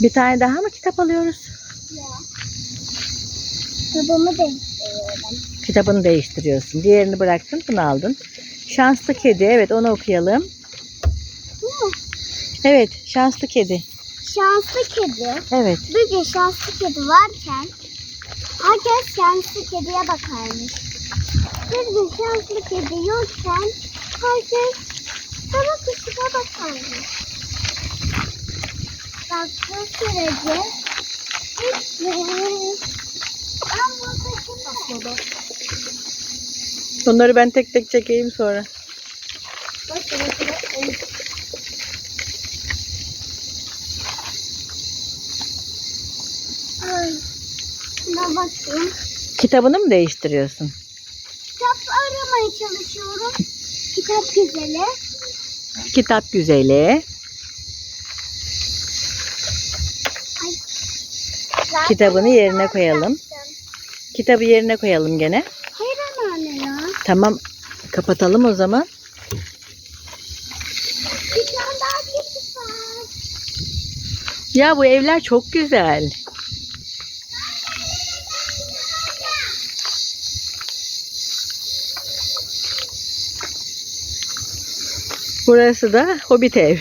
Bir tane daha mı kitap alıyoruz? Ya. Kitabımı değiştiriyorum. Kitabını değiştiriyorsun. Diğerini bıraktın, bunu aldın. Şanslı Kedi, evet onu okuyalım. Evet, Şanslı Kedi. Şanslı kedi. Evet. Bir gün şanslı kedi varken herkes şanslı kediye bakarmış. Bir gün şanslı kedi yokken herkes sana kuşuna bakarmış. Baktığı sürece hiç ben. Bunları ben tek tek çekeyim sonra. Bak, bak, bak, bak. Ay, Şuna bakayım. Kitabını mı değiştiriyorsun? Kitap aramaya çalışıyorum. Kitap güzeli. Kitap güzeli. Zaten Kitabını yerine koyalım. Kitabı yerine koyalım gene. Hayır anneanne ya. Tamam, kapatalım o zaman. Bir tane daha bir var. Ya bu evler çok güzel. Burası da Hobbit ev.